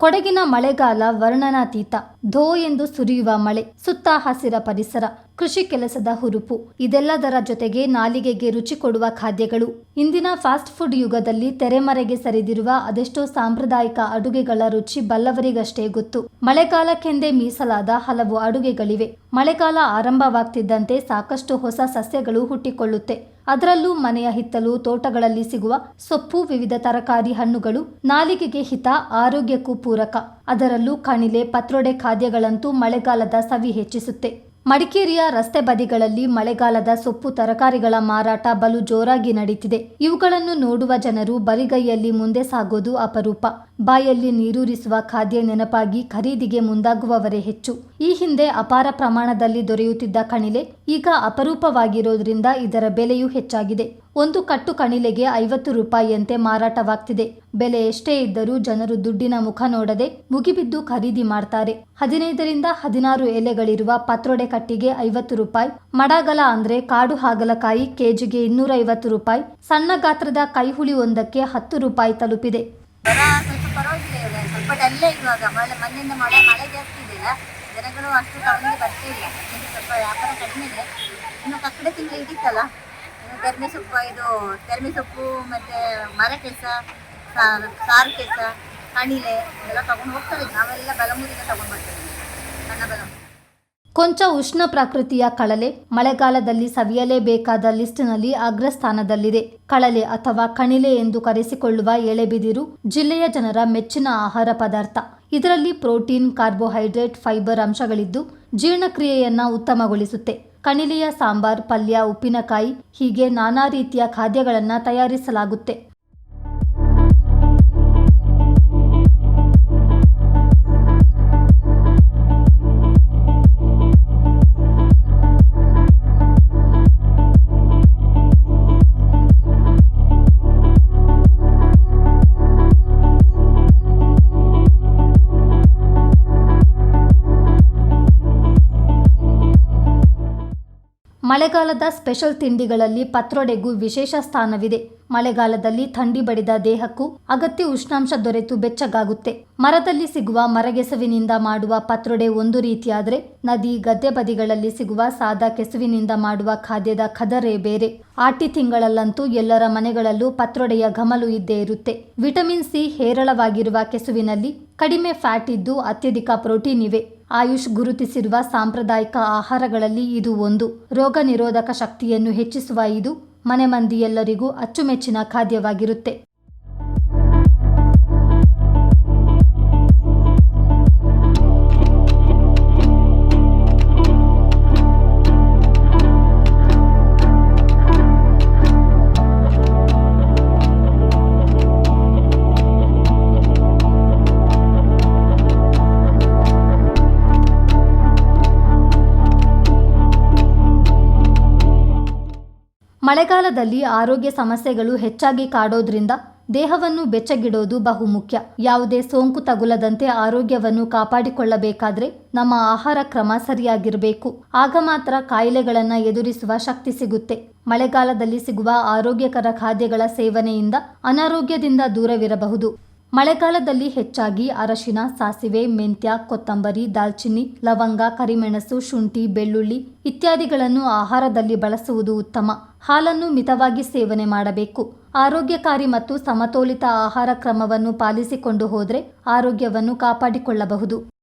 ಕೊಡಗಿನ ಮಳೆಗಾಲ ವರ್ಣನಾತೀತ. ಧೋ ಎಂದು ಸುರಿಯುವ ಮಳೆ, ಸುತ್ತ ಹಸಿರ ಪರಿಸರ, ಕೃಷಿ ಕೆಲಸದ ಹುರುಪು. ಇದೆಲ್ಲದರ ಜೊತೆಗೆ ನಾಲಿಗೆಗೆ ರುಚಿ ಕೊಡುವ ಖಾದ್ಯಗಳು. ಇಂದಿನ ಫಾಸ್ಟ್ ಫುಡ್ ಯುಗದಲ್ಲಿ ತೆರೆಮರೆಗೆ ಸರಿದಿರುವ ಅದೆಷ್ಟೋ ಸಾಂಪ್ರದಾಯಿಕ ಅಡುಗೆಗಳ ರುಚಿ ಬಲ್ಲವರಿಗಷ್ಟೇ ಗೊತ್ತು. ಮಳೆಗಾಲಕ್ಕೆಂದೇ ಮೀಸಲಾದ ಹಲವು ಅಡುಗೆಗಳಿವೆ. ಮಳೆಗಾಲ ಆರಂಭವಾಗ್ತಿದ್ದಂತೆ ಸಾಕಷ್ಟು ಹೊಸ ಸಸ್ಯಗಳು ಹುಟ್ಟಿಕೊಳ್ಳುತ್ತೆ. ಅದರಲ್ಲೂ ಮನೆಯ ಹಿತ್ತಲು, ತೋಟಗಳಲ್ಲಿ ಸಿಗುವ ಸೊಪ್ಪು, ವಿವಿಧ ತರಕಾರಿ ಹಣ್ಣುಗಳು ನಾಲಿಗೆಗೆ ಹಿತ, ಆರೋಗ್ಯಕ್ಕೂ ಪೂರಕ. ಅದರಲ್ಲೂ ಕಣಿಲೆ, ಪತ್ರೊಡೆ ಖಾದ್ಯಗಳಂತೂ ಮಳೆಗಾಲದ ಸವಿ ಹೆಚ್ಚಿಸುತ್ತೆ. ಮಡಿಕೇರಿಯ ರಸ್ತೆ ಬದಿಗಳಲ್ಲಿ ಮಳೆಗಾಲದ ಸೊಪ್ಪು ತರಕಾರಿಗಳ ಮಾರಾಟ ಬಲು ಜೋರಾಗಿ ನಡೀತಿದೆ. ಇವುಗಳನ್ನು ನೋಡುವ ಜನರು ಬರಿಗೈಯಲ್ಲಿ ಮುಂದೆ ಸಾಗೋದು ಅಪರೂಪ. ಬಾಯಲ್ಲಿ ನೀರೂರಿಸುವ ಖಾದ್ಯ ನೆನಪಾಗಿ ಖರೀದಿಗೆ ಮುಂದಾಗುವವರೇ ಹೆಚ್ಚು. ಈ ಹಿಂದೆ ಅಪಾರ ಪ್ರಮಾಣದಲ್ಲಿ ದೊರೆಯುತ್ತಿದ್ದ ಕಣಿಲೆ ಈಗ ಅಪರೂಪವಾಗಿರೋದ್ರಿಂದ ಇದರ ಬೆಲೆಯೂ ಹೆಚ್ಚಾಗಿದೆ. ಒಂದು ಕಟ್ಟು ಕಣಿಲೆಗೆ ಐವತ್ತು ರೂಪಾಯಿಯಂತೆ ಮಾರಾಟವಾಗ್ತಿದೆ. ಬೆಲೆ ಎಷ್ಟೇ ಇದ್ದರೂ ಜನರು ದುಡ್ಡಿನ ಮುಖ ನೋಡದೆ ಮುಗಿಬಿದ್ದು ಖರೀದಿ ಮಾಡ್ತಾರೆ. ಹದಿನೈದರಿಂದ ಹದಿನಾರು ಎಲೆಗಳಿರುವ ಪತ್ರೊಡೆ ಕಟ್ಟಿಗೆ ಐವತ್ತು ರೂಪಾಯಿ, ಮಡಗಲ ಅಂದ್ರೆ ಕಾಡು ಹಾಗಲಕಾಯಿ ಕೆಜಿಗೆ ಇನ್ನೂರೈವತ್ತು ರೂಪಾಯಿ, ಸಣ್ಣ ಗಾತ್ರದ ಕೈಹುಳಿ ಒಂದಕ್ಕೆ ಹತ್ತು ರೂಪಾಯಿ ತಲುಪಿದೆ. ಜನಗಳು ಅಷ್ಟು ಟೌನ್ಗೆ ಬರ್ತಾ ಇಲ್ಲ ಇಲ್ಲಿ ಸ್ವಲ್ಪ ವ್ಯಾಪಾರ ಕಡಿಮೆ ಇದೆ. ಇನ್ನು ಕಕ್ಕಡೆ ತಿಂಗಳು ಇದಿತ್ತಲ್ಲ ತೆರ್ಮೆ ಸೊಪ್ಪು, ಇದು ತೆರ್ಮೆ ಸೊಪ್ಪು ಮತ್ತೆ ಮರ ಕೆಸ ಸಾರು ಕೆಸ ಕಣಿಲೆ ಎಲ್ಲ ತಗೊಂಡು ಹೋಗ್ತಾರೆ. ನಾವೆಲ್ಲ ಬಲಮೂರಿಗೆ ತಗೊಂಡು ಬರ್ತೇವೆ. ಸಣ್ಣ ಬಲಮೂರಿ ಕೊಂಚ ಉಷ್ಣ ಪ್ರಕೃತಿಯ ಕಳಲೆ ಮಳೆಗಾಲದಲ್ಲಿ ಸವಿಯಲೇಬೇಕಾದ ಲಿಸ್ಟ್ನಲ್ಲಿ ಅಗ್ರಸ್ಥಾನದಲ್ಲಿದೆ. ಕಳಲೆ ಅಥವಾ ಕಣಿಲೆ ಎಂದು ಕರೆಸಿಕೊಳ್ಳುವ ಎಳೆಬಿದಿರು ಜಿಲ್ಲೆಯ ಜನರ ಮೆಚ್ಚಿನ ಆಹಾರ ಪದಾರ್ಥ. ಇದರಲ್ಲಿ ಪ್ರೋಟೀನ್, ಕಾರ್ಬೋಹೈಡ್ರೇಟ್, ಫೈಬರ್ ಅಂಶಗಳಿದ್ದು ಜೀರ್ಣಕ್ರಿಯೆಯನ್ನು ಉತ್ತಮಗೊಳಿಸುತ್ತೆ. ಕಣಿಲೆಯ ಸಾಂಬಾರ್, ಪಲ್ಯ, ಉಪ್ಪಿನಕಾಯಿ ಹೀಗೆ ನಾನಾ ರೀತಿಯ ಖಾದ್ಯಗಳನ್ನು ತಯಾರಿಸಲಾಗುತ್ತೆ. ಮಳೆಗಾಲದ ಸ್ಪೆಷಲ್ ತಿಂಡಿಗಳಲ್ಲಿ ಪತ್ರೊಡೆಗೂ ವಿಶೇಷ ಸ್ಥಾನವಿದೆ. ಮಳೆಗಾಲದಲ್ಲಿ ಥಂಡಿ ಬಡಿದ ದೇಹಕ್ಕೂ ಅಗತ್ಯ ಉಷ್ಣಾಂಶ ದೊರೆತು ಬೆಚ್ಚಗಾಗುತ್ತೆ. ಮರದಲ್ಲಿ ಸಿಗುವ ಮರಗೆಸುವಿನಿಂದ ಮಾಡುವ ಪತ್ರೊಡೆ ಒಂದು ರೀತಿಯಾದರೆ ನದಿ ಗದ್ದೆ ಬದಿಗಳಲ್ಲಿ ಸಿಗುವ ಸಾದಾ ಕೆಸುವಿನಿಂದ ಮಾಡುವ ಖಾದ್ಯದ ಖದರೇ ಬೇರೆ. ಆಟಿ ತಿಂಗಳಲ್ಲಂತೂ ಎಲ್ಲರ ಮನೆಗಳಲ್ಲೂ ಪತ್ರೊಡೆಯ ಘಮಲು ಇದ್ದೇ ಇರುತ್ತೆ. ವಿಟಮಿನ್ ಸಿ ಹೇರಳವಾಗಿರುವ ಕೆಸುವಿನಲ್ಲಿ ಕಡಿಮೆ ಫ್ಯಾಟ್ ಇದ್ದು ಅತ್ಯಧಿಕ ಪ್ರೋಟೀನ್ ಇವೆ. ಆಯುಷ್ ಗುರುತಿಸಿರುವ ಸಾಂಪ್ರದಾಯಿಕ ಆಹಾರಗಳಲ್ಲಿ ಇದು ಒಂದು. ರೋಗ ನಿರೋಧಕ ಶಕ್ತಿಯನ್ನು ಹೆಚ್ಚಿಸುವ ಇದು ಮನೆ ಮಂದಿ ಎಲ್ಲರಿಗೂ ಅಚ್ಚುಮೆಚ್ಚಿನ ಖಾದ್ಯವಾಗಿರುತ್ತೆ. ಮಳೆಗಾಲದಲ್ಲಿ ಆರೋಗ್ಯ ಸಮಸ್ಯೆಗಳು ಹೆಚ್ಚಾಗಿ ಕಾಡೋದ್ರಿಂದ ದೇಹವನ್ನು ಬೆಚ್ಚಗಿಡೋದು ಬಹುಮುಖ್ಯ. ಯಾವುದೇ ಸೋಂಕು ತಗುಲದಂತೆ ಆರೋಗ್ಯವನ್ನು ಕಾಪಾಡಿಕೊಳ್ಳಬೇಕಾದ್ರೆ ನಮ್ಮ ಆಹಾರ ಕ್ರಮ ಸರಿಯಾಗಿರಬೇಕು. ಆಗ ಮಾತ್ರ ಕಾಯಿಲೆಗಳನ್ನು ಎದುರಿಸುವ ಶಕ್ತಿ ಸಿಗುತ್ತೆ. ಮಳೆಗಾಲದಲ್ಲಿ ಸಿಗುವ ಆರೋಗ್ಯಕರ ಖಾದ್ಯಗಳ ಸೇವನೆಯಿಂದ ಅನಾರೋಗ್ಯದಿಂದ ದೂರವಿರಬಹುದು. ಮಳೆಗಾಲದಲ್ಲಿ ಹೆಚ್ಚಾಗಿ ಅರಶಿನ, ಸಾಸಿವೆ, ಮೆಂತ್ಯ, ಕೊತ್ತಂಬರಿ, ದಾಲ್ಚಿನ್ನಿ, ಲವಂಗ, ಕರಿಮೆಣಸು, ಶುಂಠಿ, ಬೆಳ್ಳುಳ್ಳಿ ಇತ್ಯಾದಿಗಳನ್ನು ಆಹಾರದಲ್ಲಿ ಬಳಸುವುದು ಉತ್ತಮ. ಹಾಲನ್ನು ಮಿತವಾಗಿ ಸೇವನೆ ಮಾಡಬೇಕು. ಆರೋಗ್ಯಕಾರಿ ಮತ್ತು ಸಮತೋಲಿತ ಆಹಾರ ಕ್ರಮವನ್ನು ಪಾಲಿಸಿಕೊಂಡು ಹೋದರೆ ಆರೋಗ್ಯವನ್ನು ಕಾಪಾಡಿಕೊಳ್ಳಬಹುದು.